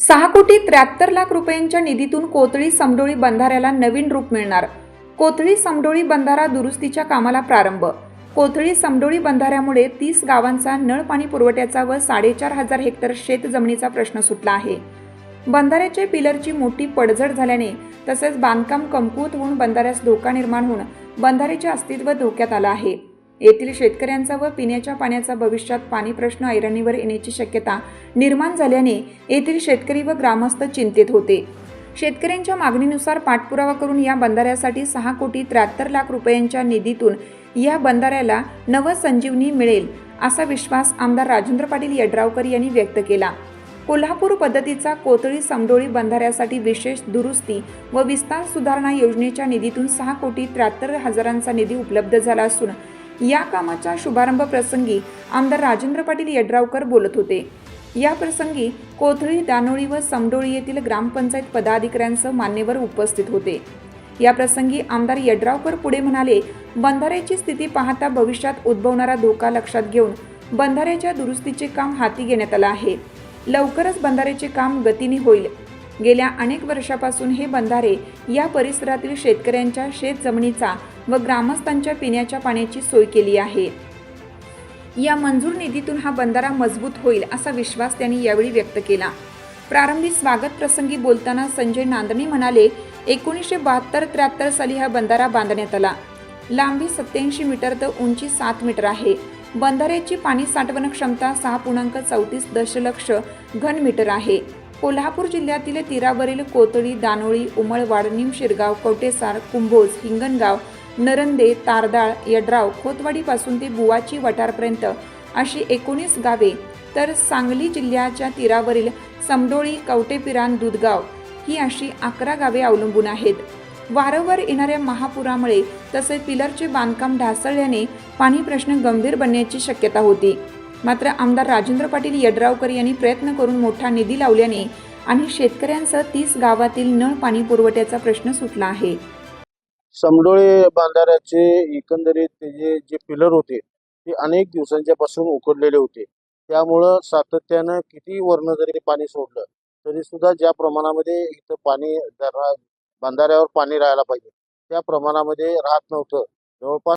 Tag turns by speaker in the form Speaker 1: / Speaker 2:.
Speaker 1: सहा कोटी त्र्याहत्तर लाख रुपयांच्या निधीतून कोथळी समडोळी बंधाऱ्याला नवीन रूप मिळणार. कोथळी समडोळी बंधारा दुरुस्तीच्या कामाला प्रारंभ. कोथळी समडोळी बंधाऱ्यामुळे तीस गावांचा नळ पाणी पुरवठ्याचा व साडेचार हजार हेक्टर शेत जमिनीचा प्रश्न सुटला आहे. बंधाऱ्याचे पिलरची मोठी पडझड झाल्याने तसेच बांधकाम कमकुवत होऊन बंधाऱ्यास धोका निर्माण होऊन बंधाऱ्याचे अस्तित्व धोक्यात आलं आहे. येथील शेतकऱ्यांचा व पिण्याच्या पाण्याचा भविष्यात पाणी प्रश्न ऐरणीवर येण्याची शक्यता निर्माण झाल्याने येथील शेतकरी व ग्रामस्थ चिंतेत होते. शेतकऱ्यांच्या मागणीनुसार पाठपुरावा करून या बंधाऱ्यासाठी सहा कोटी त्र्याहत्तर लाख रुपयांच्या निधीतून या बंधाऱ्याला नवसंजीवनी मिळेल असा विश्वास आमदार राजेंद्र पाटील यड्रावकर यांनी व्यक्त केला. कोल्हापूर पद्धतीचा कोथळी समडोळी बंधाऱ्यासाठी विशेष दुरुस्ती व विस्तार सुधारणा योजनेच्या निधीतून सहा कोटी त्र्याहत्तर हजारांचा निधी उपलब्ध झाला असून या कामाच्या शुभारंभ प्रसंगी आमदार राजेंद्र पाटील यड्रावकर बोलत होते. या प्रसंगी कोथळी दानोळी व समडोळी येथील ग्रामपंचायत पदाधिकाऱ्यांसह मान्यवर उपस्थित होते. या प्रसंगी आमदार यड्रावकर पुढे म्हणाले बंधाऱ्याची स्थिती पाहता भविष्यात उद्भवणारा धोका लक्षात घेऊन बंधाऱ्याच्या दुरुस्तीचे काम हाती घेण्यात आलं आहे. लवकरच बंधाऱ्याचे काम गतीने होईल. गेल्या अनेक वर्षापासून हे बंधारे या परिसरातील शेतकऱ्यांच्या शेतजमिनीचा व ग्रामस्थांच्या पिण्याच्या पाण्याची सोय केली आहे. या मंजूर निधीतून हा बंधारा मजबूत होईल असा विश्वास त्यांनी यावेळी व्यक्त केला. प्रारंभी स्वागत प्रसंगी बोलताना संजय नांदणी म्हणाले एकोणीसशे बहात्तर त्र्याहत्तर साली हा बंधारा बांधण्यात आला. लांबी सत्याऐंशी मीटर तर उंची सात मीटर आहे. बंधाऱ्याची पाणी साठवण क्षमता सहा पूर्णांक चौतीस दशलक्ष घनमीटर आहे. कोल्हापूर जिल्ह्यातील तीरावरील कोतळी दानोळी उमळवाड निमशिरगाव कवटेसार कुंभोज हिंगणगाव नरंदे तारदाळ यड्राव खोतवाडीपासून ते बुवाची वटारपर्यंत अशी एकोणीस गावे. तर सांगली जिल्ह्याच्या तीरावरील समडोळी कवटेपिरान दुधगाव ही अशी अकरा गावे अवलंबून आहेत. वारंवार येणाऱ्या महापुरामुळे तसेच पिलरचे बांधकाम ढासळल्याने पाणी प्रश्न गंभीर बनण्याची शक्यता होती. मात्र आमदार राजेंद्र पाटील यड्रावकर यांनी प्रयत्न करून मोठा निधी लावल्याने आणि शेतकऱ्यांसह तीस गावातील नळ पाणी पुरवठ्याचा प्रश्न सुटला आहे.
Speaker 2: समडोळे बांधाऱ्याचे एकंदरीत त्याचे जे पिलर होते ते अनेक दिवसांच्या पासून उकडलेले होते. त्यामुळं सातत्यानं किती वर्ण जरी पाणी सोडलं तरी सुद्धा ज्या प्रमाणामध्ये इथं पाणी बांधाऱ्यावर पाणी राहायला पाहिजे त्या प्रमाणामध्ये राहत नव्हतं. जवळपास